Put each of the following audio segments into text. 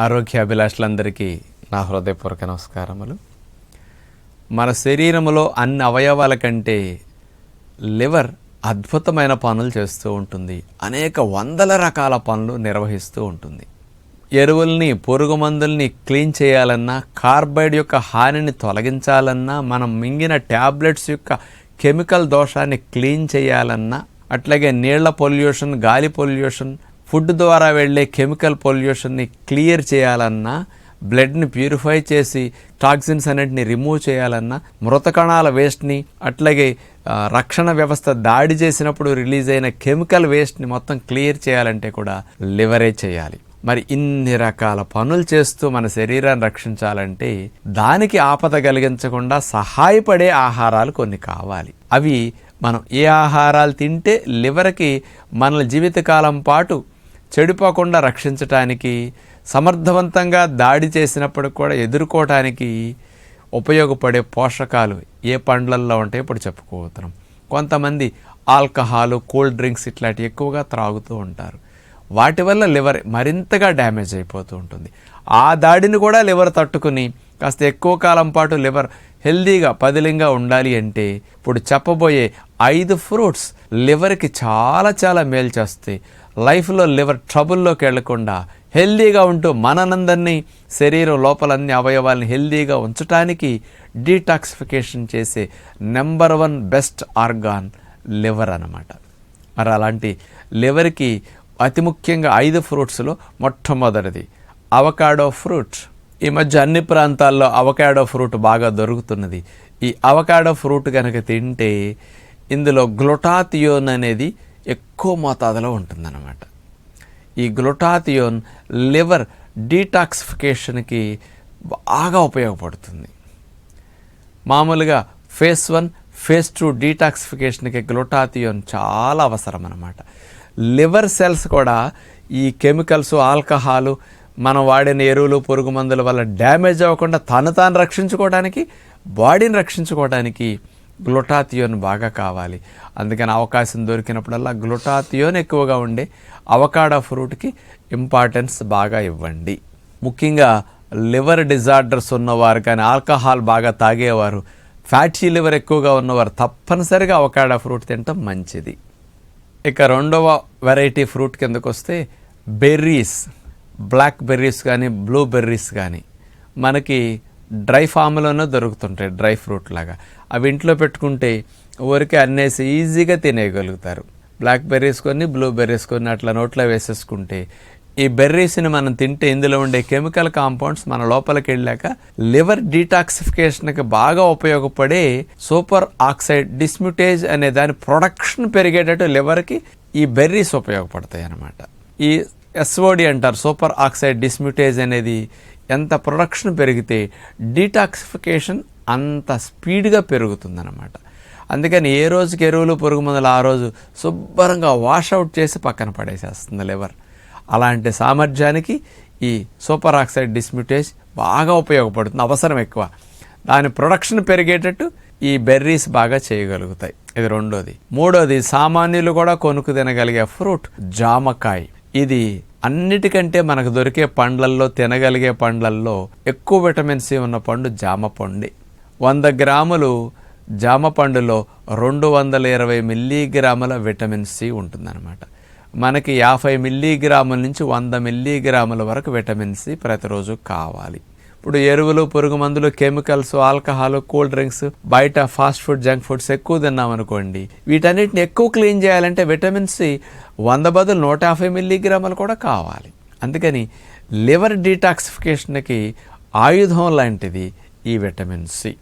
ఆరోగ్యాభిలాషులందరికీ నా హృదయపూర్వక నమస్కారములు. మన శరీరములో అన్ని అవయవాల కంటే లివర్ అద్భుతమైన పనులు చేస్తూ ఉంటుంది. అనేక వందల రకాల పనులు నిర్వహిస్తూ ఉంటుంది. ఎరువుల్ని పురుగు మందుల్ని క్లీన్ చేయాలన్నా కార్బైడ్ యొక్క హానిని తొలగించాలన్నా మనం మింగిన ట్యాబ్లెట్స్ యొక్క కెమికల్ దోషాన్ని క్లీన్ చేయాలన్నా అట్లాగే నీళ్ళ పొల్యూషన్ గాలి పొల్యూషన్ ఫుడ్ ద్వారా వెళ్ళే కెమికల్ పొల్యూషన్ని క్లియర్ చేయాలన్నా బ్లడ్ని ప్యూరిఫై చేసి టాక్సిన్స్ అన్నింటిని రిమూవ్ చేయాలన్నా మృత కణాల వేస్ట్ని అట్లాగే రక్షణ వ్యవస్థ దాడి చేసినప్పుడు రిలీజ్ అయిన కెమికల్ వేస్ట్ని మొత్తం క్లియర్ చేయాలంటే కూడా లివరే చేయాలి. మరి ఇన్ని రకాల పనులు చేస్తూ మన శరీరాన్ని రక్షించాలంటే దానికి ఆపద కలిగించకుండా సహాయపడే ఆహారాలు కొన్ని కావాలి. అవి మనం ఏ ఆహారాలు తింటే లివర్కి మన జీవితకాలం పాటు చెడిపోకుండా రక్షించటానికి సమర్థవంతంగా దాడి చేసినప్పుడు కూడా ఎదుర్కోవటానికి ఉపయోగపడే పోషకాలు ఏ పండ్లల్లో ఉంటాయో ఇప్పుడు చెప్పుకోతున్నాం కొంతమంది ఆల్కహాలు కూల్ డ్రింక్స్ ఇట్లాంటివి ఎక్కువగా త్రాగుతూ ఉంటారు. వాటి వల్ల లివర్ మరింతగా డ్యామేజ్ అయిపోతూ ఉంటుంది. ఆ దాడిని కూడా లివర్ తట్టుకుని కాస్త ఎక్కువ కాలం పాటు లివర్ హెల్దీగా పదిలింగా ఉండాలి అంటే ఇప్పుడు చెప్పబోయే ఐదు ఫ్రూట్స్ లివర్కి చాలా చాలా మేలు చేస్తాయి. లైఫ్లో లివర్ ట్రబుల్లోకి వెళ్ళకుండా హెల్దీగా ఉంటూ మనందరినీ శరీరం లోపలన్ని అవయవాల్ని హెల్దీగా ఉంచటానికి డీటాక్సిఫికేషన్ చేసే number one best organ liver అనమాట మరి అలాంటి లివర్కి అతి ముఖ్యంగా ఐదు ఫ్రూట్స్లో మొట్టమొదటిది అవకాడో ఫ్రూట్. ఈ మధ్య అన్ని ప్రాంతాల్లో అవకాడో ఫ్రూట్ బాగా దొరుకుతున్నది. ఈ అవకాడో ఫ్రూట్ కనుక తింటే ఇందులో గ్లొటాథియోన్ అనేది ఎక్కువ మోతాదులో ఉంటుందన్నమాట. ఈ గ్లొటాథియోన్ లివర్ డీటాక్సిఫికేషన్కి బాగా ఉపయోగపడుతుంది. మామూలుగా ఫేస్ వన్ ఫేస్ టూ డీటాక్సిఫికేషన్కి గ్లూటాథియోన్ చాలా అవసరం అనమాట లివర్ సెల్స్ కూడా ఈ కెమికల్స్ ఆల్కహాలు మనం వాడిన ఎరువులు పురుగు మందుల వల్ల డ్యామేజ్ అవ్వకుండా తను తాను రక్షించుకోవడానికి బాడీని రక్షించుకోవడానికి గ్లూటాథియోన్ బాగా కావాలి. అందుకని అవకాశం దొరికినప్పుడల్లా గ్లూటాథియోన్ ఎక్కువగా ఉండే అవకాడో ఫ్రూట్కి ఇంపార్టెన్స్ బాగా ఇవ్వండి. ముఖ్యంగా లివర్ డిజార్డర్స్ ఉన్నవారు కానీ ఆల్కహాల్ బాగా తాగేవారు ఫ్యాటీ లివర్ ఎక్కువగా ఉన్నవారు తప్పనిసరిగా అవకాడో ఫ్రూట్ తినటం మంచిది. ఇక రెండవ వెరైటీ ఫ్రూట్ కిందకు వస్తే బెర్రీస్ బ్లాక్ బెర్రీస్ కానీ బ్లూ బెర్రీస్ కానీ. మనకి డ్రై ఫామ్లోనే దొరుకుతుంటాయి డ్రై ఫ్రూట్ లాగా. అవి ఇంట్లో పెట్టుకుంటే ఊరికే అన్నేసి ఈజీగా తినేయగలుగుతారు. బ్లాక్ బెర్రీస్ కొన్ని బ్లూ బెర్రీస్ కొన్ని అట్లా నోట్లో వేసేసుకుంటే ఈ బెర్రీస్ని మనం తింటే ఇందులో ఉండే కెమికల్ కాంపౌండ్స్ మన లోపలికి వెళ్ళాక లివర్ డీటాక్సిఫికేషన్కి బాగా ఉపయోగపడే సూపర్ ఆక్సైడ్ డిస్మ్యూటేజ్ అనే దాని ప్రొడక్షన్ పెరిగేటట్టు లివర్కి ఈ బెర్రీస్ ఉపయోగపడతాయి అన్నమాట ఈ ఎస్ఓడి అంటారు సూపర్ ఆక్సైడ్ డిస్మ్యూటేజ్ అనేది ఎంత ప్రొడక్షన్ పెరిగితే డీటాక్సిఫికేషన్ అంత స్పీడ్గా పెరుగుతుందన్నమాట. అందుకని ఏ రోజుకి ఎరువులు పురుగు మందులు ఆ రోజు శుభ్రంగా వాషౌట్ చేసి పక్కన పడేసేస్తుంది లివర్. అలాంటి సామర్థ్యానికి ఈ సూపర్ ఆక్సైడ్ డిస్మ్యూటేజ్ బాగా ఉపయోగపడుతుంది అవసరం ఎక్కువ. దాని ప్రొడక్షన్ పెరిగేటట్టు ఈ బెర్రీస్ బాగా చేయగలుగుతాయి. ఇది రెండోది. మూడోది సామాన్యులు కూడా కొనుక్కు తినగలిగే ఫ్రూట్ జామకాయ. ఇది అన్నిటికంటే మనకు దొరికే పండ్లల్లో తినగలిగే పండ్లల్లో ఎక్కువ విటమిన్ సి ఉన్న పండు జామ పండే. వంద గ్రాములు జామ పండులో రెండు వందల ఇరవై మిల్లీగ్రాముల విటమిన్ సి ఉంటుందన్నమాట. మనకి యాభై మిల్లీగ్రాముల నుంచి వంద మిల్లీగ్రాముల వరకు విటమిన్ సి ప్రతిరోజు కావాలి. ఇప్పుడు ఎరువులు పురుగు మందులు కెమికల్స్ ఆల్కహాల్ కూల్ డ్రింక్స్ బయట ఫాస్ట్ ఫుడ్ జంక్ ఫుడ్స్ ఎక్కువ తిన్నాం అనుకోండి వీటన్నిటిని ఎక్కువ క్లీన్ చేయాలంటే విటమిన్ సి వంద బదులు నూట యాభై మిల్లీగ్రాములు కూడా కావాలి. అందుకని లివర్ డీటాక్సిఫికేషన్కి ఆయుధం లాంటిది ఈ విటమిన్ సి.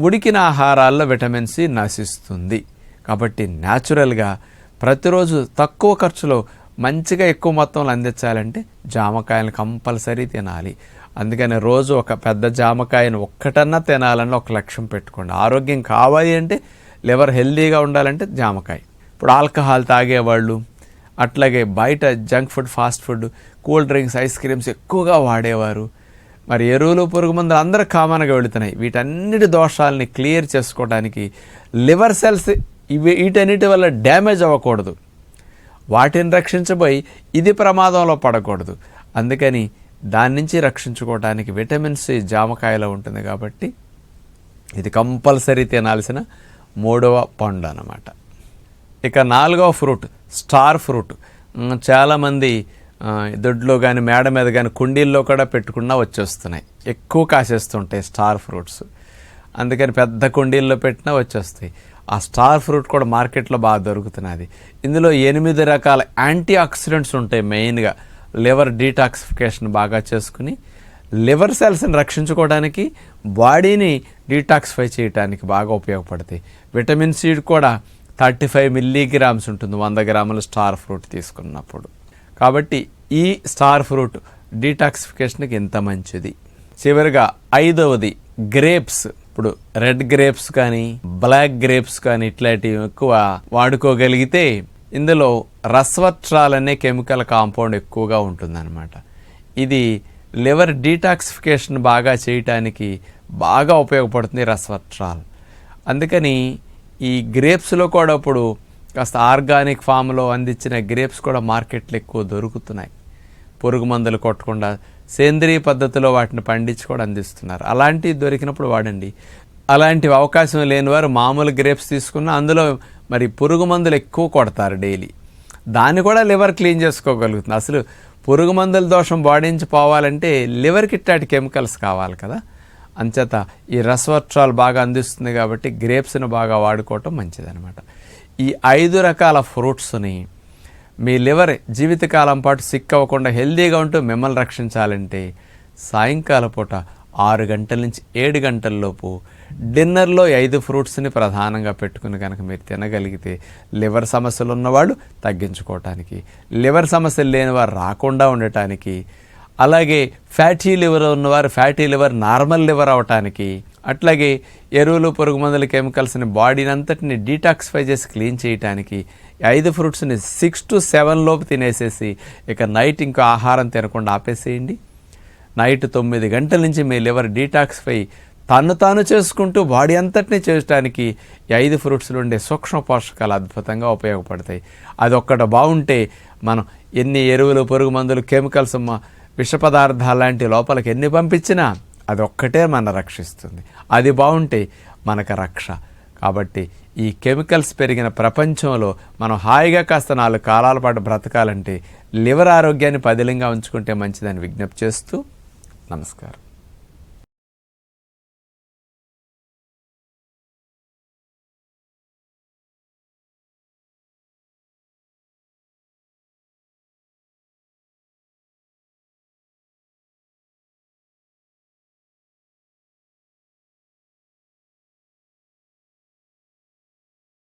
ఉడికిన ఆహారాల్లో విటమిన్ సి నశిస్తుంది. కాబట్టి న్యాచురల్గా ప్రతిరోజు తక్కువ ఖర్చులో మంచిగా ఎక్కువ మొత్తంలో అందించాలంటే జామకాయలు కంపల్సరీ తినాలి. అందుకని రోజు ఒక పెద్ద జామకాయను ఒక్కటన్నా తినాలని ఒక లక్ష్యం పెట్టుకోండి. ఆరోగ్యం కావాలి అంటే లివర్ హెల్దీగా ఉండాలంటే జామకాయ. ఇప్పుడు ఆల్కహాల్ తాగేవాళ్ళు అట్లాగే బయట junk food fast food cool drinks ice creams ఎక్కువగా వాడేవారు. మరి ఎరువులు పురుగు మందులు అందరూ కామన్గా వెళుతున్నాయి. వీటన్నిటి దోషాలని క్లియర్ చేసుకోవడానికి లివర్ సెల్స్ ఇవి వీటన్నిటి వల్ల డ్యామేజ్ అవ్వకూడదు. వాటిని రక్షించబోయి ఇది ప్రమాదంలో పడకూడదు. అందుకని దాని నుంచి రక్షించుకోవడానికి విటమిన్ సి జామకాయలో ఉంటుంది కాబట్టి ఇది కంపల్సరీ తినాల్సిన మూడవ పండు అన్నమాట. ఇక నాలుగవ ఫ్రూట్ స్టార్ ఫ్రూట్. చాలామంది దొడ్లో కానీ మేడ మీద కానీ కుండీల్లో కూడా పెట్టుకున్నా వచ్చేస్తున్నాయి. ఎక్కువ కాసేస్తుంటాయి స్టార్ ఫ్రూట్స్. అందుకని పెద్ద కుండీల్లో పెట్టినా వచ్చేస్తాయి. ఆ స్టార్ ఫ్రూట్ కూడా మార్కెట్లో బాగా దొరుకుతున్నది. ఇందులో ఎనిమిది రకాల యాంటీ ఆక్సిడెంట్స్ ఉంటాయి మెయిన్గా. లివర్ డీటాక్సిఫికేషన్ బాగా చేసుకుని లివర్ సెల్స్ని రక్షించుకోవడానికి బాడీని డీటాక్సిఫై చేయడానికి బాగా ఉపయోగపడతాయి. విటమిన్ సి కూడా థర్టీ ఫైవ్ మిల్లీగ్రామ్స్ ఉంటుంది వంద గ్రాముల స్టార్ ఫ్రూట్ తీసుకున్నప్పుడు. కాబట్టి ఈ స్టార్ ఫ్రూట్ డీటాక్సిఫికేషన్కి ఎంత మంచిది. చివరిగా ఐదవది గ్రేప్స్. ఇప్పుడు రెడ్ గ్రేప్స్ కానీ బ్లాక్ గ్రేప్స్ కానీ ఇట్లాంటివి ఎక్కువ వాడుకోగలిగితే ఇందులో రస్వట్రాల్ అనే కెమికల్ కాంపౌండ్ ఎక్కువగా ఉంటుందన్నమాట. ఇది లివర్ డీటాక్సిఫికేషన్ బాగా చేయటానికి బాగా ఉపయోగపడుతుంది రసవత్రాల్. అందుకని ఈ గ్రేప్స్లో కూడా ఇప్పుడు కాస్త ఆర్గానిక్ ఫామ్లో అందించిన గ్రేప్స్ కూడా మార్కెట్లో ఎక్కువ దొరుకుతున్నాయి. పురుగు మందులు కొట్టకుండా సేంద్రియ పద్ధతిలో వాటిని పండించి కూడా అందిస్తున్నారు. అలాంటివి దొరికినప్పుడు వాడండి. అలాంటి అవకాశం లేని వారు మామూలు గ్రేప్స్ తీసుకున్న అందులో మరి పురుగు మందులు ఎక్కువ కొడతారు డైలీ. దాన్ని కూడా లివర్ క్లీన్ చేసుకోగలుగుతుంది. అసలు పురుగు మందుల దోషం బాడీ నుంచి పోవాలంటే లివర్కి ఇట్లాంటి కెమికల్స్ కావాలి కదా. అంచేత ఈ రసవట్రాల్ బాగా అందిస్తుంది కాబట్టి గ్రేప్స్ని బాగా వాడుకోవటం మంచిదనమాట ఈ ఐదు రకాల ఫ్రూట్స్ని మీ లివర్ జీవితకాలం పాటు సిక్ అవ్వకుండా హెల్దీగా ఉంటూ మిమ్మల్ని రక్షించాలంటే సాయంకాల పూట ఆరు గంటల నుంచి ఏడు గంటల లోపు డిన్నర్లో ఐదు ఫ్రూట్స్ని ప్రధానంగా పెట్టుకుని కనుక మీరు తినగలిగితే లివర్ సమస్యలు ఉన్నవాళ్ళు తగ్గించుకోవటానికి లివర్ సమస్యలు లేనివారు రాకుండా ఉండటానికి అలాగే ఫ్యాటీ లివర్ ఉన్నవారు ఫ్యాటీ లివర్ నార్మల్ లివర్ అవటానికి అట్లాగే ఎరువులు పురుగు మందుల కెమికల్స్ని బాడీని అంతటిని డీటాక్సిఫై చేసి క్లీన్ చేయటానికి ఐదు ఫ్రూట్స్ని సిక్స్ టు సెవెన్ లోపు తినేసేసి ఇక నైట్ ఇంకో ఆహారం తినకుండా ఆపేసేయండి. నైట్ తొమ్మిది గంటల నుంచి మీ లివర్ డీటాక్సిఫై తను తాను చేసుకుంటూ బాడీ అంతటిని చేయడానికి ఐదు ఫ్రూట్స్లో ఉండే సూక్ష్మ పోషకాలు అద్భుతంగా ఉపయోగపడతాయి. అది బాగుంటే మనం ఎన్ని ఎరువులు పురుగు మందులు కెమికల్స్ మ- విష పదార్థాలు లాంటి లోపలికి ఎన్ని పంపించినా అది ఒక్కటే మన రక్షిస్తుంది. అది బాగుంటే మనకు రక్ష. కాబట్టి ఈ కెమికల్స్ పెరిగిన ప్రపంచంలో మనం హాయిగా కాస్త నాలుగు కాలాల పాటు బ్రతకాలంటే లివర్ ఆరోగ్యాన్ని పదిలంగా ఉంచుకుంటే మంచిదని విజ్ఞప్తి చేస్తూ నమస్కారం.